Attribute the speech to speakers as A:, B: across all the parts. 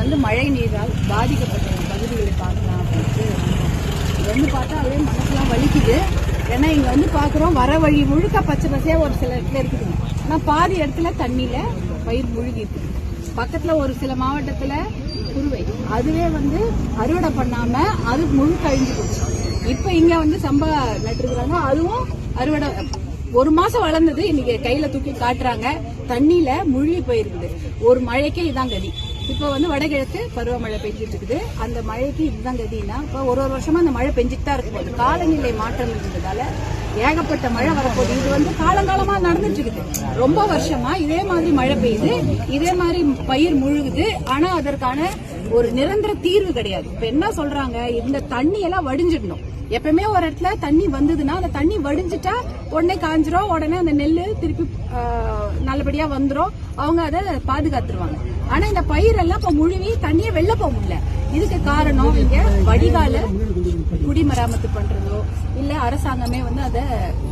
A: வந்து மழை நீரால் பாதிக்கப்பட்ட பகுதிகளை பார்க்கலாம் அப்படின்ட்டு இது வந்து பார்த்தா அப்படியே மனசுலாம் வலிக்குது. ஏன்னா இங்கே வந்து பார்க்குறோம் வர வழி முழுக்க பச்சை பசையாக ஒரு சில இடத்துல இருக்குதுங்க ஆனால் பாதி இடத்துல தண்ணியில் பயிர் முழுகி இருக்குது ஒரு சில மாவட்டத்தில் குருவை. அதுவே வந்து அறுவடை பண்ணாமல் அது முழு கழிஞ்சு போச்சு. இப்போ இங்கே வந்து சம்பா நட்டுருக்குறாங்க. அதுவும் அறுவடை ஒரு மாசம் வளர்ந்தது இன்னைக்கு கையில தூக்கி காட்டுறாங்க. தண்ணியில முழுகி போயிருக்குது. ஒரு மழைக்கே இதான் கதி. இப்போ வந்து வடகிழக்கு பருவமழை பெஞ்சிட்டு இருக்குது அந்த மழைக்கு இதுதான் கதினா இப்போ ஒரு ஒரு வருஷமா அந்த மழை பெஞ்சிட்டு தான் இருக்கும் காலநிலை மாற்றம் இருந்ததால ஏகப்பட்ட மழை வரப்போகுது. இது வந்து காலங்காலமா நடந்துட்டு இருக்குது ரொம்ப வருஷமா இதே மாதிரி மழை பெய்யுது. இதே மாதிரி பயிர் முழுகுது. ஆனா அதற்கான ஒரு நிரந்தர தீர்வு கிடையாது. இப்ப என்ன சொல்றாங்க? இந்த தண்ணி எல்லாம் வடிஞ்சிடணும். எப்பவுமே ஒரு இடத்துல தண்ணி வந்ததுன்னா அந்த தண்ணி வடிஞ்சிட்டா உடனே காஞ்சிரும். உடனே அந்த நெல் திருப்பி நல்லபடியா வந்துடும் அவங்க அதை பாதுகாத்துருவாங்க. ஆனா இந்த பயிரெல்லாம் இப்ப முழுவி தண்ணியை வெளில போக முடியல. இதுக்கு காரணம் இங்க வடிகால குடிமராமத்து பண்றதோ இல்ல அரசாங்கமே வந்து அதை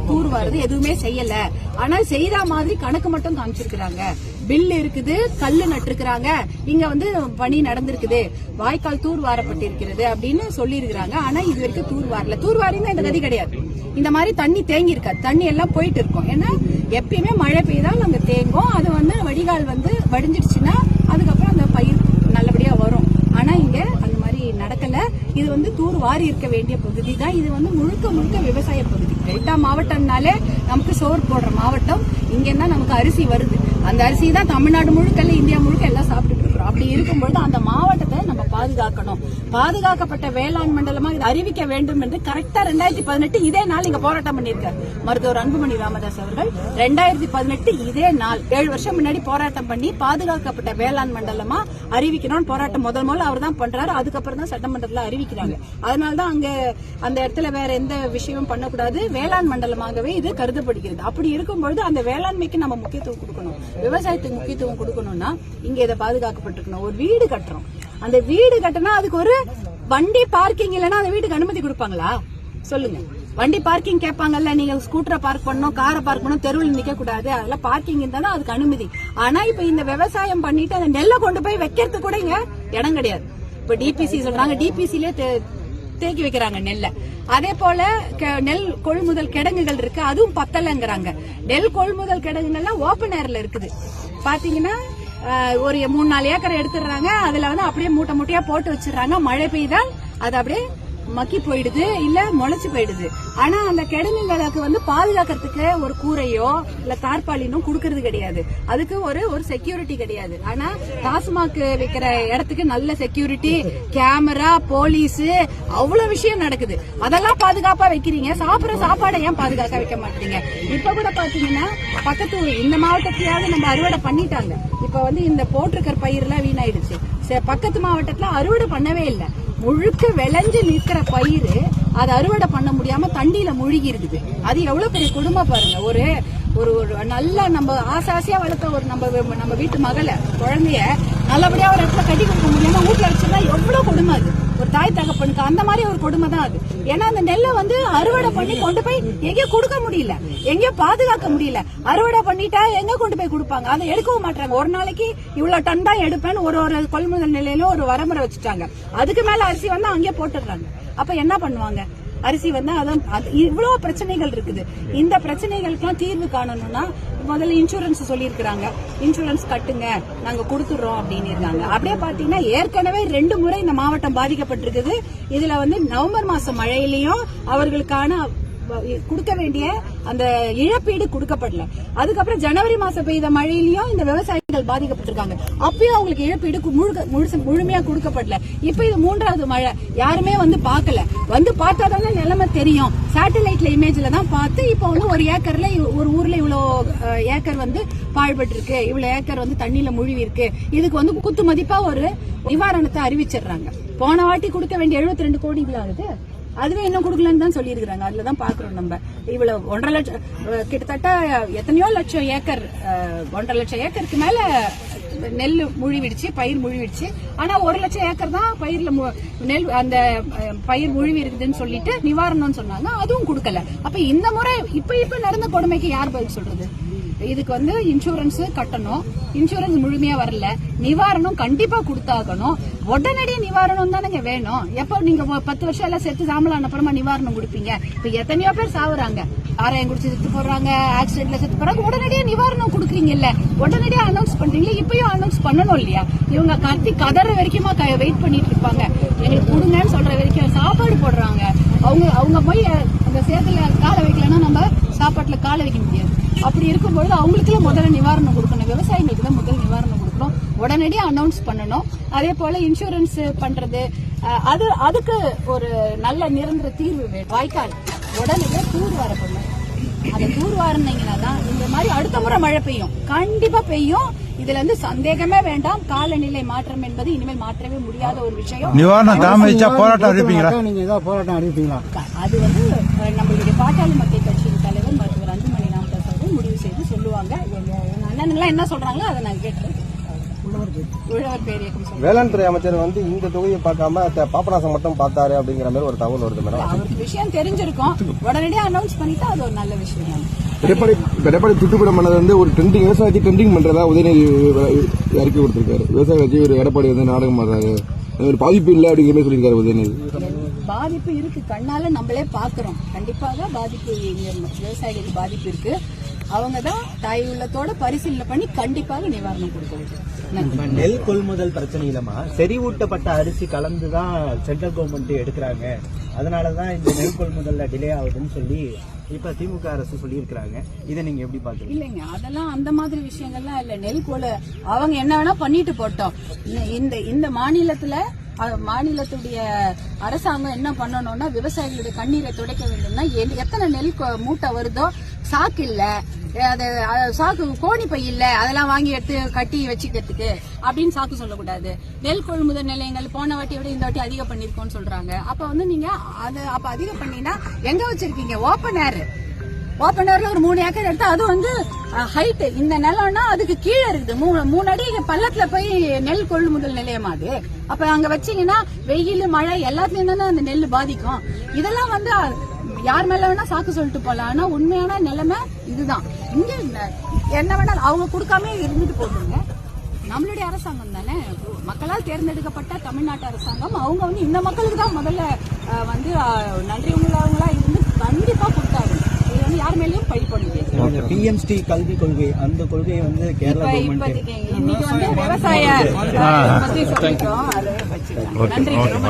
A: தூர்வாரது எதுவுமே செய்யல. ஆனா செய்யற மாதிரி கணக்கு மட்டும் காமிச்சிருக்கிறாங்க. பில் இருக்குது கல்லு நட்டிருக்கிறாங்க. இங்க வந்து பணி நடந்திருக்குது. வாய்க்கால் தூர் வாரப்பட்டிருக்கிறது அப்படின்னு சொல்லியிருக்கிறாங்க. ஆனா இது வரைக்கும் தூர் வாரல தூர் வாரிந்தா இந்த கதி கிடையாது. இந்த மாதிரி தண்ணி தேங்கி இருக்காது தண்ணி எல்லாம் போயிட்டு இருக்கும் ஏன்னா எப்பயுமே மழை பெய்தால் அங்க தேங்கும் அது வந்து வடிகால் வந்து வடிஞ்சிடுச்சுன்னா அதுக்கப்புறம் அந்த பயிர் நல்லபடியா வரும். ஆனா இங்க அந்த மாதிரி நடக்கல. இது வந்து தூர் வாரி இருக்க வேண்டிய பகுதி தான். இது வந்து முழுக்க முழுக்க விவசாய பகுதி. டெல்டா மாவட்டம்னாலே நமக்கு சோறு போடுற மாவட்டம். இங்க தான் நமக்கு அரிசி வருது. அந்த அரிசி தான் தமிழ்நாடு முழுக்க இல்ல இந்தியா முழுக்க எல்லாம் சாப்பிட்டுட்டு இருக்கிறோம். அப்படி இருக்கும்பொழுது அந்த மாவட்டத்தை நம்ம பாதுகாக்கணும். பாதுகாக்கப்பட்ட வேளாண் மண்டலமா இது அறிவிக்க வேண்டும் என்று கரெக்டா ரெண்டாயிரத்தி பதினெட்டு இதே நாள் இங்க போராட்டம் பண்ணியிருக்காரு. மருத்துவர் அன்புமணி ராமதாஸ் அவர்கள். ரெண்டாயிரத்தி பதினெட்டு இதே நாள் ஏழு வருஷம் முன்னாடி போராட்டம் பண்ணி பாதுகாக்கப்பட்ட வேளாண் மண்டலமா அறிவிக்கணும்னு போராட்டம் முதல் முதல்ல அவர் தான் பண்றாரு. அதுக்கப்புறம் தான் சட்டமன்றத்தில் அறிவிக்கிறாங்க. அதனால தான் அங்க அந்த இடத்துல வேற எந்த விஷயமும் பண்ணக்கூடாது. வேளாண் மண்டலமாகவே இது கருதப்படுகிறது. அப்படி இருக்கும்பொழுது அந்த வேளாண்மைக்கு நம்ம முக்கியத்துவம் கொடுக்கணும். விவசாயத்துக்கு முக்கியத்துவம் கொடுக்கணும்னா இங்க இதை பாதுகாக்கப்பட்டிருக்கணும். ஒரு வீடு கட்டுறோம். அந்த வீடு கட்டினா அதுக்கு ஒரு வண்டி பார்க்கிங் இல்லைன்னா அந்த வீட்டுக்கு அனுமதி கொடுப்பாங்களா? சொல்லுங்க. வண்டி பார்க்கிங் கேட்பாங்கல்ல நீங்க ஸ்கூட்டரை பார்க் பண்ணணும் காரை பார்க் பண்ணணும் தெருவில் நிக்க கூடாது. அதெல்லாம் பார்க்கிங் இருந்தாலும் அதுக்கு அனுமதி. ஆனா இப்ப இந்த விவசாயம் பண்ணிட்டு அந்த நெல்லை கொண்டு போய் வைக்கிறது கூட இங்க இடம் கிடையாது. இப்ப டிபிசி சொல்றாங்க. டிபிசிலே தேக்கி வைக்கிறாங்க நெல்லை. அதே போல நெல் கொள்முதல் கிடங்குகள் இருக்கு. அதுவும் பத்தலைங்கிறாங்க. நெல் கொள்முதல் கிடங்குகள்லாம் ஓப்பன் ஏர்ல இருக்குது. பாத்தீங்கன்னா ஒரு மூணு நாலு ஏக்கர் எடுத்துடுறாங்க. அதுல வந்து அப்படியே மூட்டை மூட்டையா போட்டு வச்சிடுறாங்க. மழை பெய்தால் அது அப்படியே மக்கி போயிடுது இல்ல முளைச்சு போயிடுது. ஆனா அந்த கிடங்குகளுக்கு வந்து பாதுகாக்கிறதுக்கு ஒரு கூரையோ இல்ல தார்பாலினோ கொடுக்கறது கிடையாது. அதுக்கு ஒரு ஒரு செக்யூரிட்டி கிடையாது. ஆனா டாஸ்மாக் வைக்கிற இடத்துக்கு நல்ல செக்யூரிட்டி கேமரா போலீஸ் அவ்வளவு விஷயம் நடக்குது. அதெல்லாம் பாதுகாப்பா வைக்கிறீங்க. சாப்பிடுற சாப்பாடை ஏன் பாதுகாக்க வைக்க மாட்டீங்க? இப்ப கூட பாத்தீங்கன்னா பக்கத்து ஊர் இந்த மாவட்டத்திலயாவது நம்ம அறுவடை பண்ணிட்டாங்க. இப்ப வந்து இந்த போட்டிருக்கிற பயிரெல்லாம் வீணாயிடுச்சு. சரி, பக்கத்து மாவட்டத்துல அறுவடை பண்ணவே இல்லை. முழுக்க விளைஞ்சு நிற்கிற பயிர் அதை அறுவடை பண்ண முடியாம தண்ணியில முழுகி இருக்குது அது எவ்வளவு பெரிய குடும்பம் பாருங்க. ஒரு ஒரு ஒரு நல்ல நம்ம ஆசை வளர்த்த ஒரு நம்ம நம்ம வீட்டு மகளை குழந்தைய நல்லபடியா ஒரு இடத்துல கட்டி கொடுக்க முடியாம வீட்டுல வச்சிருந்தா எவ்வளவு கொடுமை அது. ஒரு தாய் தகப்பனுக்கு அந்த மாதிரி ஒரு கொடுமை தான் அது. ஏன்னா அந்த நெல்லை வந்து அறுவடை பண்ணி கொண்டு போய் எங்கேயோ கொடுக்க முடியல. எங்கேயோ பாதுகாக்க முடியல. அறுவடை பண்ணிட்டா எங்க கொண்டு போய் கொடுப்பாங்க? அதை எடுக்கவும் மாட்டாங்க ஒரு நாளைக்கு இவ்வளவு டன் தான் எடுப்பேன்னு ஒரு ஒரு கொள்முதல் நிலையில ஒரு வரமுறை வச்சுட்டாங்க. அதுக்கு மேல அரிசி வந்து அங்கேயே போட்டுடுறாங்க. அப்ப என்ன பண்ணுவாங்க? அரிசி வந்து அதான் அது- இவ்வளவு பிரச்சனைகள் இருக்குது. இந்த பிரச்சனைகளுக்கெல்லாம் தீர்வு காணணும்னா முதல்ல இன்சூரன்ஸ் சொல்லியிருக்கிறாங்க. இன்சூரன்ஸ் கட்டுங்க நாங்க கொடுத்துடுறோம் அப்படின்னு இருக்காங்க. அப்படியே பாத்தீங்கன்னா ஏற்கனவே ரெண்டு முறை இந்த மாவட்டம் பாதிக்கப்பட்டிருக்குது. இதுல வந்து நவம்பர் மாசம் மழையிலையும் அவர்களுக்கான கொடுக்க வேண்டிய அந்த இழப்பீடு கொடுக்கப்படல. அதுக்கப்புறம் ஜனவரி மாசம் பெய்த மழையிலயும் இந்த விவசாயிகள் பாதிக்கப்பட்டிருக்காங்க. அப்பயும் அவங்களுக்கு இழப்பீடு கு- முழுக்க முழுசு முழுமையா கொடுக்கப்படல. இப்ப இது மூன்றாவது மழை. யாருமே வந்து பார்க்கல. வந்து பார்த்தா தானே நிலைமை தெரியும். சேட்டலைட்ல இமேஜ்ல தான் பார்த்து இப்போ வந்து ஒரு ஏக்கர்ல ஒரு ஊர்ல இவ்வளோ ஏக்கர் வந்து பாழ்பட்டு இருக்கு இவ்வளவு ஏக்கர் வந்து தண்ணியில முழுவி இருக்கு இதுக்கு வந்து குத்து மதிப்பா ஒரு நிவாரணத்தை அறிவிச்சிடுறாங்க. போன வாட்டி கொடுக்க வேண்டிய 72 ரெண்டு கோடிகள் ஆகுது அதுவே இன்னும் கொடுக்கலன்னு தான் சொல்லியிருக்கிறாங்க. அதில் தான் பார்க்குறோம் நம்ம. இவ்வளோ ஒன்றரை லட்சம் கிட்டத்தட்ட எத்தனையோ லட்சம் ஏக்கர் ஒன்றரை லட்சம் ஏக்கருக்கு மேலே நெல் முழுவிடுச்சு பயிர் முழுவிடுச்சு. ஆனால் ஒரு லட்சம் ஏக்கர் தான் பயிரில் மு- நெல் அந்த பயிர் முழுவி இருக்குதுன்னு சொல்லிட்டு நிவாரணம்னு சொன்னாங்க. அதுவும் கொடுக்கல. அப்போ இந்த முறை இப்போ இப்போ நடந்த கொடுமைக்கு யார் பதில் சொல்கிறது இதுக்கு வந்து இன்சூரன்ஸ் கட்டணும். இன்சூரன்ஸ் முழுமையா வரல. நிவாரணம் கண்டிப்பா கொடுத்தாகணும். உடனடியே நிவாரணம் தானேங்க வேணும். எப்போ நீங்க பத்து வருஷம் எல்லாம் செத்து சாம்பலான அப்புறமா நிவாரணம் கொடுப்பீங்க. இப்ப எத்தனையோ பேர் சாவுறாங்க. ஆராயம் குடிச்சு செத்து போடுறாங்க ஆக்சிடென்ட்ல செத்து போறாங்க உடனடியே நிவாரணம் கொடுக்குறீங்கல்ல. உடனடியே அனௌன்ஸ் பண்றீங்களா? இப்பயும் அனௌன்ஸ் பண்ணணும் இல்லையா? இவங்க கத்தி கதற வரைக்குமா வெயிட் பண்ணிட்டு இருப்பாங்க. எங்களுக்கு கொடுங்கன்னு சொல்ற வரைக்கும் சாப்பாடு போடுறாங்க. அவங்க அவங்க போய் அந்த சேத்துல காலை வைக்கலன்னா நம்ம சாப்பாட்டுல காலை வைக்கணும். அப்படி இருக்கும்பொழுது அவங்களுக்குலாம் முதல்ல நிவாரணம் கொடுக்கணும். விவசாயிகளுக்கு தான் முதல் நிவாரணம் கொடுக்கணும். உடனடியாக அனௌன்ஸ் பண்ணணும். அதே போல இன்சூரன்ஸ் பண்றது அது அதுக்கு ஒரு நல்ல நிரந்தர தீர்வு வாய்க்கால். உடனடியாக தூர் வர பண்ணணும். அந்த தூர் வாரினீங்கன்னா தான் இந்த மாதிரி அடுத்த முறை மழை பெய்யும். கண்டிப்பா பெய்யும். இதுல இருந்து சந்தேகமே வேண்டாம். காலநிலை மாற்றம் என்பது இனிமேல் மாற்றவே முடியாத ஒரு விஷயம்.
B: நிவாரணம் போராட்டம் அறிவிப்பீங்களா?
C: நீங்க போராட்டம் அறிவிப்பீங்களா?
A: அது வந்து நம்மளுடைய பாட்டாளி மக்கள் சொல்லுவாங்க. எங்க எங்க அண்ணனுங்களாம் என்ன சொல்றாங்களோ அதை நான் கேட்டு உழவர்
D: வேளாண் துறை அமைச்சர் வந்து இந்த தொகுதியை பார்க்காம த- பாபநாசம் மட்டும் பார்த்தாரு அப்படிங்கிற மாதிரி ஒரு தகவல் வருது மேடம்.
A: அவருக்கு விஷயம் தெரிஞ்சிருக்கும். உடனடியாக அனௌன்ஸ் பண்ணிட்டா அது ஒரு நல்ல விஷயம் தான்.
E: எடப்பாடி எடப்பாடி துட்டுப்படம் பண்ணது வந்து ஒரு ட்ரெண்டிங் விவசாயத்தை ட்ரெண்டிங் பண்றதா உதயநிதி அறிக்கை கொடுத்திருக்காரு. விவசாய வச்சு ஒரு எடப்பாடி வந்து நாடகம் ஒரு பாதிப்பு இல்லை அப்படிங்கிற மாதிரி சொல்லியிருக்காரு உதயநிதி.
A: பாதிப்பு இருக்கு. கண்ணால நம்மளே பாக்குறோம் கண்டிப்பாக பாதிப்பு விவசாயிகளுக்கு பாதிப்பு இருக்கு. அவங்க தான் தாய் உள்ளத்தோட பரிசீலனை பண்ணி கண்டிப்பாக நிவாரணம் கொடுக்க வேண்டும்.
F: நெல் கொள்முதல் பிரச்சனையிலமா செறிவூட்டப்பட்ட அரிசி கலந்து தான் சென்ட்ரல் கவர்மெண்ட் எடுக்கிறாங்க. அதனாலதான் இந்த நெல் கொள்முதல்ல டிலே ஆகுதுன்னு சொல்லி இப்ப திமுக அரசு சொல்லியிருக்கிறாங்க. இதை நீங்க எப்படி பாக்குறீங்க
A: இல்லைங்க அதெல்லாம் அந்த மாதிரி விஷயங்கள்லாம் இல்ல. நெல் கொல அவங்க என்ன வேணா பண்ணிட்டு போட்டோம். இந்த- இந்த மாநிலத்துல மாநிலத்துடைய அரசாங்கம் என்ன பண்ணணும்னா விவசாயிகளுடைய கண்ணீரை துடைக்க வேண்டும்னா எத்தனை நெல் மூட்டை வருதோ சாக்கு இல்ல. அது சாக்கு கோணி பை இல்ல. அதெல்லாம் வாங்கி எடுத்து கட்டி வச்சுக்கிறதுக்கு அப்படின்னு சாக்கு சொல்லக்கூடாது. நெல் கொள்முதல் நிலையங்கள் போன வாட்டி விட இந்த வாட்டி அதிகம் பண்ணிருக்கோம்னு சொல்றாங்க. அப்ப வந்து நீங்க அது அப்ப அதிகம் பண்ணீங்கன்னா எங்க வச்சிருக்கீங்க? ஓப்பன் ஏர் ஓப்பனர்ல ஒரு மூணு ஏக்கர் எடுத்தா அது வந்து ஹைட் இந்த நிலம்னா அதுக்கு கீழே இருக்குது. மூணு மூணு அடி பள்ளத்துல போய் நெல் கொள்முதல் நிலையம் அது. அப்ப அங்க வச்சீங்கன்னா வெயில் மழை எல்லாத்துலயும் தானே அந்த நெல் பாதிக்கும். இதெல்லாம் வந்து யார் மேல வேணா சாக்கு சொல்லிட்டு போலாம். ஆனா உண்மையான நிலைமை இதுதான். இங்க என்ன வேணாலும் அவங்க கொடுக்காம இருந்துட்டு போட்டுருங்க. நம்மளுடைய அரசாங்கம் தானே? மக்களால் தேர்ந்தெடுக்கப்பட்ட தமிழ்நாட்டு அரசாங்கம். அவங்க வந்து இந்த மக்களுக்கு தான் முதல்ல வந்து நன்றி உள்ளவங்களா இருந்து கண்டிப்பா கொடுத்தாங்க இது வந்து யார் மேலயும் பழி பண்ண முடியாது
F: பிஎம்ஸ்டி கல்வி கொள்கை அந்த கொள்கையை வந்து கேரளா
A: இன்னைக்கு வந்து விவசாய வச்சுக்கலாம் நன்றி ரொம்ப